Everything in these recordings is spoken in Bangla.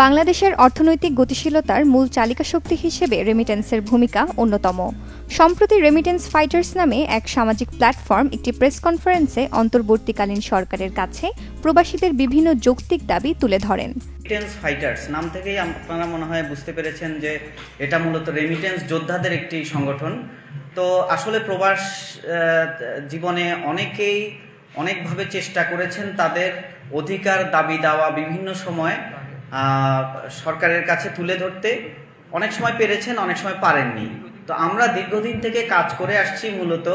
বাংলাদেশের অর্থনৈতিক গতিশীলতার মূল চালিকা শক্তি হিসেবে রেমিটেন্সের ভূমিকা অন্যতম। সম্প্রতি রেমিটেন্স ফাইটার্স নামে এক সামাজিক প্ল্যাটফর্ম একটি প্রেস কনফারেন্সে অন্তর্বর্তীকালীন সরকারের কাছে প্রবাসীদের বিভিন্ন যৌক্তিক দাবি তুলে ধরেন। রেমিটেন্স ফাইটার্স নাম থেকেই আপনারা মনে হয় বুঝতে পেরেছেন যে এটা মূলত রেমিটেন্স যোদ্ধাদের একটি সংগঠন। তো আসলে প্রবাস জীবনে অনেকেই অনেকভাবে চেষ্টা করেছেন তাদের অধিকার দাবি দেওয়া বিভিন্ন সময়। সরকারের কাছে তুলে ধরতে অনেক সময় পেরেছেন অনেক সময় পারেননি। তো আমরা দীর্ঘদিন থেকে কাজ করে আসছি মূলত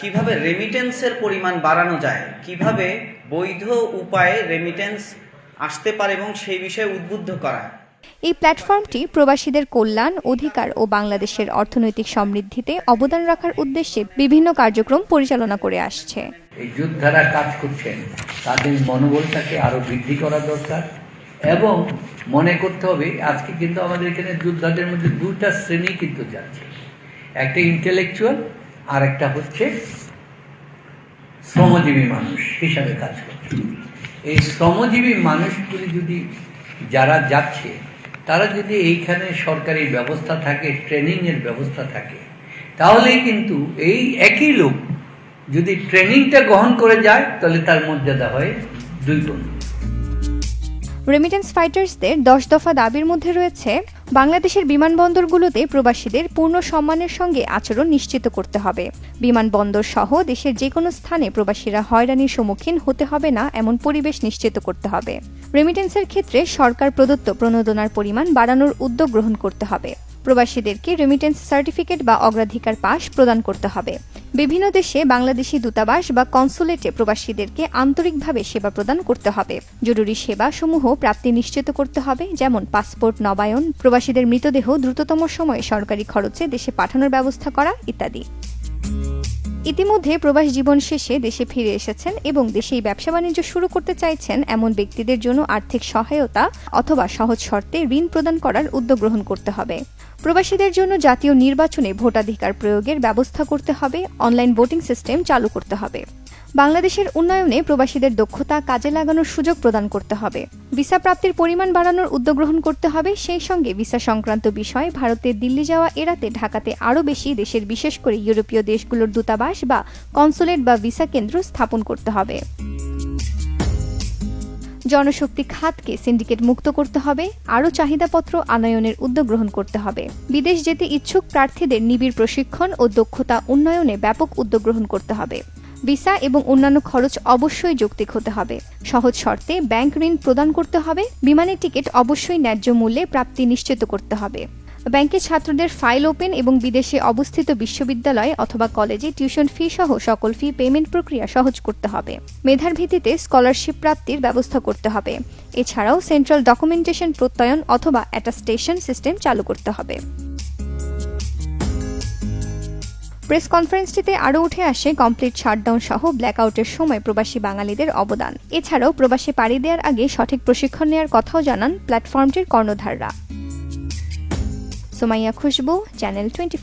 কীভাবে রেমিটেন্সের পরিমাণ বাড়ানো যায় কীভাবে বৈধ উপায়ে রেমিটেন্স আসতে পারে এবং সেই বিষয়ে উদ্বুদ্ধ করা। এই প্ল্যাটফর্মটি প্রবাসীদের কল্যাণ অধিকার ও বাংলাদেশের অর্থনৈতিক সমৃদ্ধিতে অবদান রাখার উদ্দেশ্যে বিভিন্ন কার্যক্রম পরিচালনা করে আসছে। এই যোদ্ধারা কাজ করছেন তাদের মনোবলটাকে আরও বৃদ্ধি করা দরকার। এবং মনে করতে হবে, আজকে কিন্তু আমাদের এখানে যোদ্ধাদের মধ্যে দুটা শ্রেণি কিন্তু যাচ্ছে। একটা ইন্টেলেকচুয়াল আর একটা হচ্ছে শ্রমজীবী মানুষ হিসাবে কাজ করছে। এই শ্রমজীবী মানুষগুলি যদি, যারা যাচ্ছে, তারা যদি এইখানে সরকারি ব্যবস্থা থাকে, ট্রেনিংয়ের ব্যবস্থা থাকে, তাহলেই কিন্তু এই একই লোক যদি ট্রেনিংটা গ্রহণ করে যায়, তাহলে তার মর্যাদা হয় দুই গুণ। রেমিটেন্স ফাইটার্সদের দশ দফা দাবির মধ্যে রয়েছে, বাংলাদেশের বিমানবন্দরগুলোতে প্রবাসীদের পূর্ণ সম্মানের সঙ্গে আচরণ নিশ্চিত করতে হবে। বিমানবন্দর সহ দেশের যে কোনো স্থানে প্রবাসীরা হয়রানির সম্মুখীন হতে হবে না, এমন পরিবেশ নিশ্চিত করতে হবে। রেমিটেন্সের ক্ষেত্রে সরকার প্রদত্ত প্রণোদনার পরিমাণ বাড়ানোর উদ্যোগ গ্রহণ করতে হবে। প্রবাসীদেরকে রেমিটেন্স সার্টিফিকেট বা অগ্রাধিকার পাস প্রদান করতে হবে। বিভিন্ন দেশে বাংলাদেশি দূতাবাস বা কনসুলেটে প্রবাসীদেরকে আন্তরিকভাবে সেবা প্রদান করতে হবে। জরুরি সেবা সমূহ প্রাপ্তি নিশ্চিত করতে হবে, যেমন পাসপোর্ট, নবায়ন, প্রবাসীদের মৃতদেহ দ্রুততম সময়ে সরকারি খরচে দেশে পাঠানোর ব্যবস্থা করা, ইত্যাদি। ইতিমধ্যে প্রবাস জীবন শেষে দেশে ফিরে এসেছেন এবং দেশেই ব্যবসা বাণিজ্য শুরু করতে চাইছেন এমন ব্যক্তিদের জন্য আর্থিক সহায়তা অথবা সহজ শর্তে ঋণ প্রদান করার উদ্যোগ গ্রহণ করতে হবে। প্রবাসীদের জন্য জাতীয় নির্বাচনে ভোটাধিকার প্রয়োগের ব্যবস্থা করতে হবে, অনলাইন ভোটিং সিস্টেম চালু করতে হবে। বাংলাদেশের উন্নয়নে প্রবাসীদের দক্ষতা কাজে লাগানোর সুযোগ প্রদান করতে হবে। ভিসা প্রাপ্তির পরিমাণ বাড়ানোর উদ্যোগ গ্রহণ করতে হবে। সেই সঙ্গে ভিসা সংক্রান্ত বিষয়ে ভারতের দিল্লি যাওয়া এড়াতে ঢাকাতে আরও বেশি দেশের বিশেষ করে ইউরোপীয় দেশগুলোর দূতাবাস বা কনসুলেট বা ভিসা কেন্দ্র স্থাপন করতে হবে। জনশক্তি খাতকে সিন্ডিকেট মুক্ত করতে হবে। আরও চাহিদাপত্র আনয়নের উদ্যোগ গ্রহণ করতে হবে। বিদেশ যেতে ইচ্ছুক প্রার্থীদের নিবিড় প্রশিক্ষণ ও দক্ষতা উন্নয়নে ব্যাপক উদ্যোগ গ্রহণ করতে হবে। ভিসা এবং অন্যান্য খরচ অবশ্যই যৌক্তিক হতে হবে। সহজ শর্তে ব্যাংক ঋণ প্রদান করতে হবে, বিমানের টিকিট অবশ্যই ন্যায্য মূল্যে প্রাপ্তি নিশ্চিত করতে হবে। ব্যাংকে ছাত্রদের ফাইল ওপেন এবং বিদেশে অবস্থিত বিশ্ববিদ্যালয় অথবা কলেজে টিউশন ফি সহ সকল ফি পেমেন্ট প্রক্রিয়া সহজ করতে হবে। মেধার ভিত্তিতে স্কলারশিপ প্রাপ্তির ব্যবস্থা করতে হবে। এছাড়াও সেন্ট্রাল ডকুমেন্টেশন প্রত্যয়ন অথবা অ্যাটাস্টেশন সিস্টেম চালু করতে হবে। প্রেস কনফারেন্সটিতে আরও উঠে আসে কমপ্লিট শাটডাউন সহ ব্ল্যাকআউটের সময় প্রবাসী বাঙালিদের অবদান। এছাড়াও প্রবাসী পাড়ি দেওয়ার আগে সঠিক প্রশিক্ষণ নেওয়ার কথাও জানান প্ল্যাটফর্মটির কর্ণধাররা। Somaiya Khushbu, channel twenty